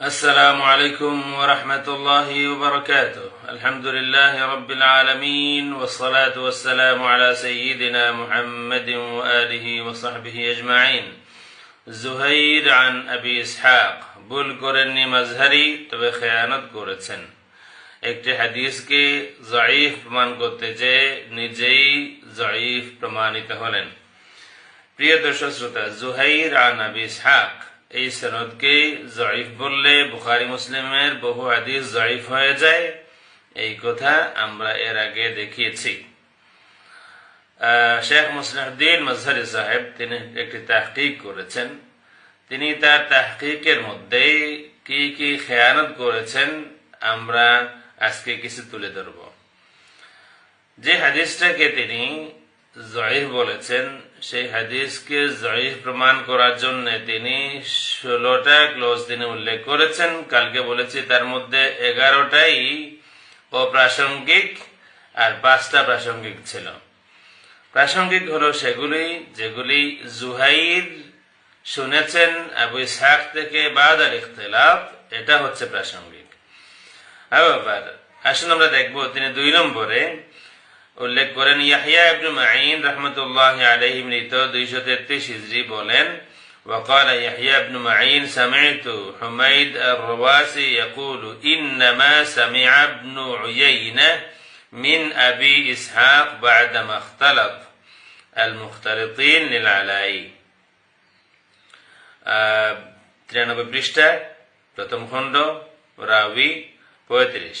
السلام عليكم ورحمة الله وبركاته الحمد لله رب العالمين والصلاة والسلام على سيدنا محمد وآله وصحبه أجمعين زهير عن أبي إسحاق ভুল করেননি মাজহারি তবে খেয়ানত করেছেন একটি হাদিসকে জয়ীফ প্রমাণ করতে যে নিজেই জয়ীফ প্রমাণিত হলেন প্রিয় দর্শক শ্রোতা জুহাইর আন আবি ইসহাক এই সনদকে জয়ীফ বললে বুখারি মুসলিমের বহু হাদিস জয়ীফ হয়ে যায়। এই কথা আমরা এর আগে দেখিয়েছি। শেখ মুসলিহদ্দিন মজহারি সাহেব তিনি একটি তাহকিক করেছেন। তিনি তার তাহকিকের মধ্যে কি কি খেয়ানত করেছেন আমরা আজকে কিছু তুলে ধরব। যে হাদিসটাকে তিনি জয়ীফ বলেছেন, সেই হাদিসকে জয়ীফ প্রমাণ করার জন্য তিনি ষোলোটা ক্লোজ তিনি উল্লেখ করেছেন। কালকে বলেছি, তার মধ্যে এগারোটাই অপ্রাসঙ্গিক আর পাঁচটা প্রাসঙ্গিক ছিল। প্রাসঙ্গিক হলো সেগুলি যেগুলি জুহাইর শুনেছেন, আবু ইসহাক থেকে বাদ আল ইখতলাফ, এটা হচ্ছে প্রাসঙ্গিক। আবার আসুন আমরা দেখব তিনি দুই নম্বরে উল্লেখ করেন ইয়াহিয়া ইবনু মাইন রহমতুল্লাহ আলাইহি মৃত 233 হিজরি বলেন وقال يحيى بن معين سمعت حميد الرواسي يقول إنما سمع ابن عيينة من أبي إسحاق بعدما اختلط المختلطين للعلائي তিরানব্বই পৃষ্ঠা প্রথম খণ্ড রাবি পঁয়ত্রিশ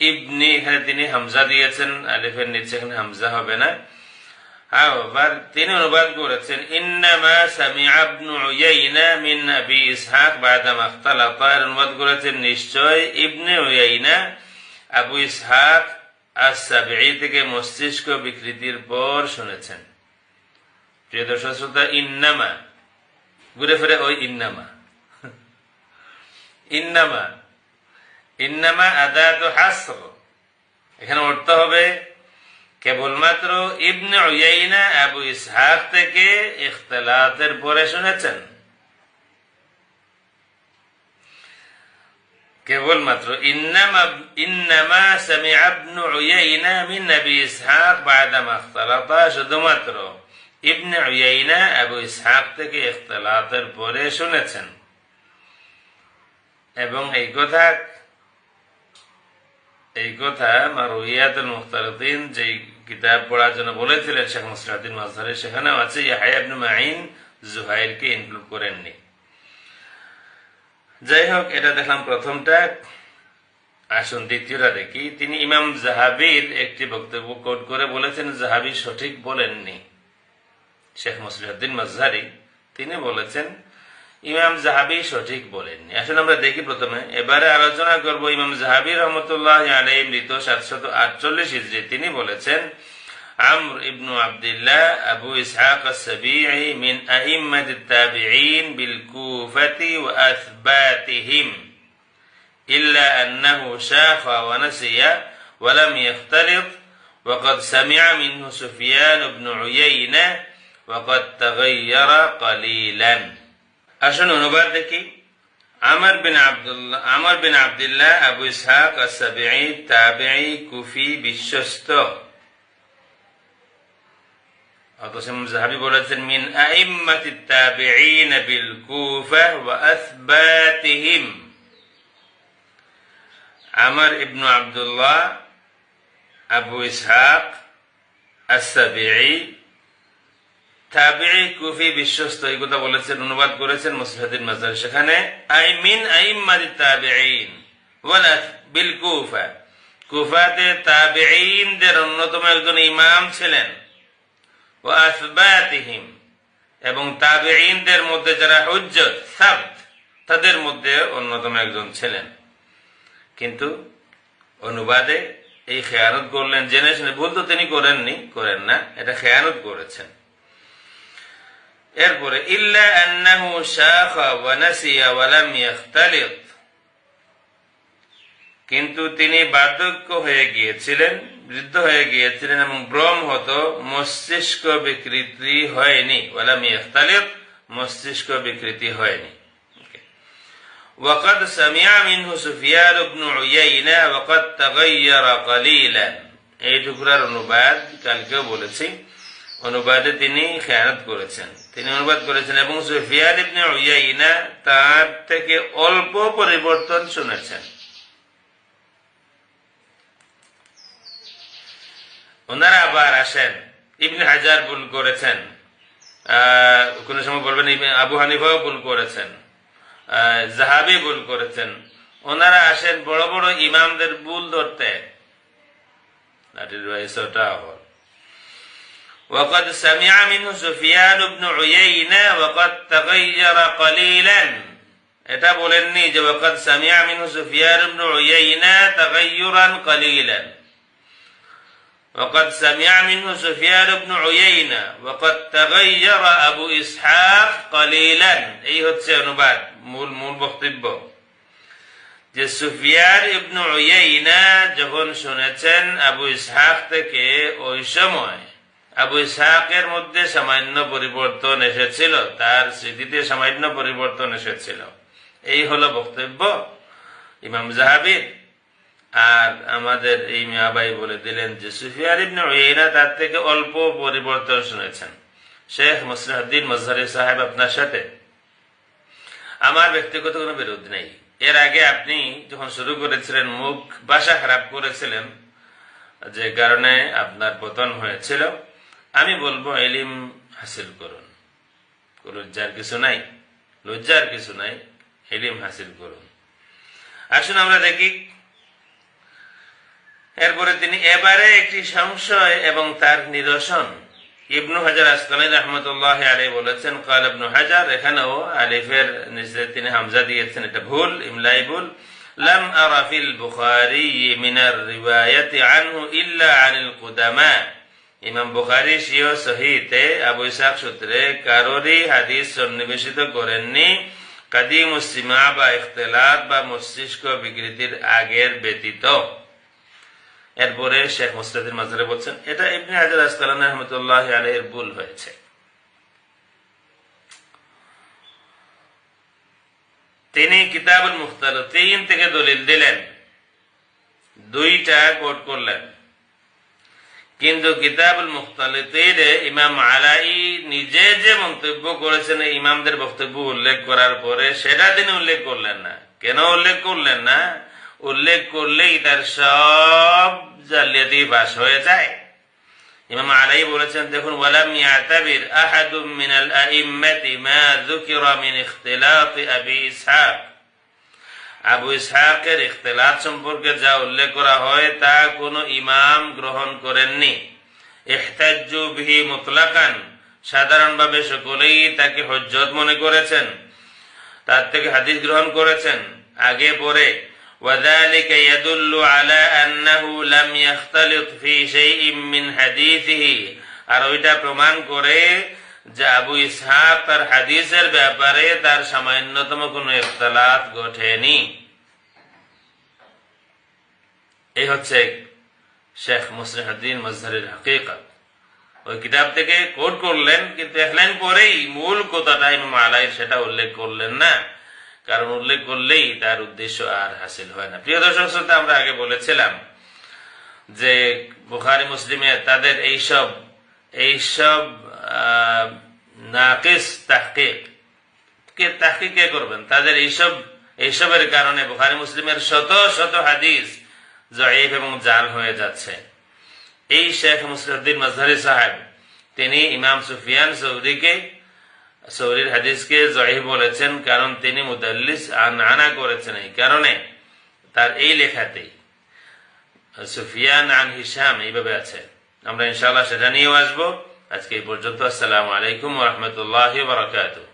ইবনি এখানে তিনি হামজা দিয়েছেন, আলিফের নিচে এখানে হামজা হবে না। আবার তিনি অনুবাদ করেছেন, ইন্নামা সামিআ ইবনু উয়াইনা মিন আবি ইসহাক বাদা মাখতালাতা অনুবাদ করেছেন, নিশ্চয় ইবনে উয়াইনা আবু ইসহাক আস-সাবিঈ থেকে মস্তিষ্ক বিকৃতির পর শুনেছেন। প্রিয় দর্শক শ্রোতা, ইন্নামা, ঘুরে ফিরে ওই ইন্নামা। ইন্নামা ইন্নামা আদাত হাসর। এখানে অর্থ হবে, কেবলমাত্র ইবনে উয়াইনা আবু ইসহাক থেকে ইখতলাতের পরে শুনেছেন। কেবলমাত্র শুধুমাত্র ইবনে উয়াইনা আবু ইসহাক থেকে ইখতলাতের পরে শুনেছেন। এবং এই কথা এই কথা মারুইয়াতুল মুখতারদিন যেই কিতাব পড়ার জন্য বলেছিলেন শেখ মুসলিউদ্দিন মাজহারি সেখানেও আছে ইয়াহিয়া ইবনে মাইন জুহাইরকে ইনক্লুড করেননি। যাই হোক, এটা দেখলাম প্রথমটা। আসুন দ্বিতীয়টা দেখি। তিনি ইমাম জাহাবির একটি বক্তব্য কোট করে বলেছেন, জাহাবি সঠিক বলেননি। শেখ মুসলিউদ্দিন মাজহারি তিনি বলেছেন ইমাম জাহাবি সঠিক বলেননি আসলে আমরা দেখি প্রথমে এবারে আলোচনা করব ইমাম জাহাবি রহমতুল্লাহ আলাই মৃত সাতশত আটচল্লিশ হিজড়ি তিনি বলেছেন আমর ইবনু আবদুল্লাহ আবু ইসহাক السبيعي من أئمة التابعين بالكوفة وأثباتهم إلا أنه شاخ ونسي ولم يختلط وقد سمع منه سفيان بن عيينة وقد تغير قليلاً আসুন অনুবাদ দেখি আমর বিন আব্দুল্লাহ আমর বিন আব্দুল্লাহ আবু ইসহাক আসাবিঈ তাবিঈ কুফি বিশ্বস্ত অথচ ইমাম যাহাবী বলেছেন মিন আইম্মাতি তাবিঈন বিল কুফা ওয়া আথবাতিহিম আমর ইবনু আব্দুল্লাহ আবু ইসহাক আসাবিঈ কুফি বিশ্বস্ত বলেছেন, অনুবাদ করেছেন সেখানে, আই মিন বিল কুফা। কুফাতে অন্যতম একজন ইমাম ছিলেন ও আসবাতিহিম। এবং তাবিঈনদের মধ্যে যারা হুজ্জত তাদের মধ্যে অন্যতম একজন ছিলেন। কিন্তু অনুবাদে এই খেয়ানত করলেন জেনে শুনে ভুল তো তিনি করেননি, করেন না, এটা খেয়ানত করেছেন। এরপরে ইল্লা আন্নাহু শাখা ওয়া নাসিয়া ওয়া লাম ইয়াখতালিত কিন্তু তিনি বার্ধক্য হয়ে গিয়েছিলেন বৃদ্ধ হয়ে গিয়েছিলেন এবং ভ্রম হতো মস্তিষ্ক বিকৃতি হয়নি ওয়ালাম ইয়াখতালিত মস্তিষ্ক বিকৃতি হয়নি وقد سمع منه سفيان بن عيينة وقد تغير قليلا এই টুকরার অনুবাদ কালকেও বলেছি অনুবাদে তিনি খেয়ানত করেছেন। তিনি অনুবাদ করেছেন এবং সুফিয়ান ইবনে উয়াইনা তার থেকে অল্প পরিবর্তন শুনেছেন। ওনারা আবার আসেন। ইবনে হাজার ভুল করেছেন। কোন সময় বলবেন আবু হানিফাও ভুল করেছেন। জাহাবি ভুল করেছেন। ওনারা আসেন বড় বড় ইমামদের ভুল ধরতে। That وقد سمع منه سفيان بن عيينة وقد تغير قليلا এটা বলেননি যে وقد سمع منه سفيان بن عيينة تغيرا قليلا وقد سمع منه سفيان بن عيينة وقد تغير أبو إسحاق قليلا এই হচ্ছে অনুবাদ মূল মূল বক্তব্য যে সুফিয়ার ইবনু উয়াইনা যখন শুনেছেন আবু ইসহাক থেকে ওই সময় আবু ইসহাকের মধ্যে সামান্য পরিবর্তন এসেছিল, তার স্মৃতিতে সামান্য পরিবর্তন এসেছিল। এই হলো বক্তব্য ইমাম জাহাবির আর আমাদের এই মিয়াবাই বলে দিলেন যে সুফিয়ার ইবনে উয়াইনা তার থেকে অল্প পরিবর্তন শুনেছেন। শেখ মুসলিহদ্দিন মজহরি সাহেব আপনার সাথে। আমার ব্যক্তিগত কোনো বিরোধ নেই। এর আগে আপনি যখন শুরু করেছিলেন, মুখ বাসা খারাপ করেছিলেন, যে কারণে আপনার পতন হয়েছিল। আমি বলবো এলিম হাসিল করুন লজ্জার কিছু নাই লজ্জার কিছু নাই এলিম হাসিল করুন আসুন আমরা দেখি এরপরে তিনি এবারে একটি সংশয় এবং তার নিরসন ইবনু হাজার আসকালী রহমতুল্লাহ আলী বলেছেন কাল ইবনু হাজার এখানেও আলিফের নিচে তিনি হামজা দিয়েছেন এটা ভুল ইমলাই ভুল لم أرى في البخاري من الرواية عنه إلا عن القدماء ইমাম বুখারি সিও সহিতে আবু ইসাক সূত্রে কারোরই হাদিস সন্নিবেশিত করেননি। কাদিম সীমা বা ইখতলাত বা মস্তিষ্ক বিকৃতির আগের ব্যতীত। এরপরে শেখ মুস্তাফির মাজারে বলছেন, এটা ইবনে হাজার আসকালান রহমতুল্লাহ আলহের ভুল হয়েছে। তিনি কিতাবুল মুখতাল তিন থেকে দলিল দিলেন। দুইটা কোট করলেন। কিন্তু কিতাবুল মুখতালিতের ইমাম আলাই নিজে যে মন্তব্য করেছেন ইমামদের বক্তব্য উল্লেখ করার পরে সেটা তিনি উল্লেখ করলেন না। কেন উল্লেখ করলেন না? উল্লেখ করলেই তার সব জালিয়াতি বাস হয়ে যায়। ইমাম আলাই বলেছেন, দেখুন, ওয়ালাম ইয়াতাবির আহাদুম মিনাল আইম্মাতি মা যুকিরা মিন ইখতিলাত আবি ইসহাক। আবু ইসহাকের ইখতিলাত সম্পর্কে যা উল্লেখ করা হয় তা কোনো ইমাম গ্রহণ করেননি ইহতাজ্জু বিহি মুতলাকান সাধারণভাবে সকলেই তাকে হজ্জত মনে করেছেন তার থেকে হাদিস গ্রহণ করেছেন আগে পরে وذلك يدل على أنه لم يختلط في شيء من حديثه আর ওইটা প্রমাণ করে যে আবু ইসহাক তার হাদিসের ব্যাপারে তার সামান্যতম কোন ইখতলাফ ঘটেনি। এই হচ্ছে শেখ মুসলিহদ্দিন মজহরের হকিকত। ওই কিতাব থেকে কোট করলেন, কিন্তু লাইন পরেই মূল কথাটা ইমাম আলাইর সেটা উল্লেখ করলেন না। কারণ উল্লেখ করলেই তার উদ্দেশ্য আর হাসিল হয় না। প্রিয় দর্শক শ্রোতা, আমরা আগে বলেছিলাম যে বুখারি, মুসলিমে তাদের এইসব এইসব নাকিস তাহকিক। কে তাহকিক কে করবেন? তাদের এইসব, এইসবের কারণে বুখারি মুসলিমের শত শত হাদিস জয়ীফ এবং জাল হয়ে যাচ্ছে। এই শেখ মুসলিউদ্দিন মজহরি সাহেব, তিনি ইমাম সুফিয়ান সৌরিকে সৌরির হাদিসকে জয়ী বলেছেন কারণ তিনি মুদাল্লিস আনা করেছেন এই কারণে। তার এই লেখাতেই সুফিয়ান আন হিসাম এইভাবে আছে। আমরা ইনশাল্লাহ সেটা নিয়েও আসব। আজকে এই পর্যন্ত আসসালামু আলাইকুম রহমতুল্লাহ বারকাতুহ।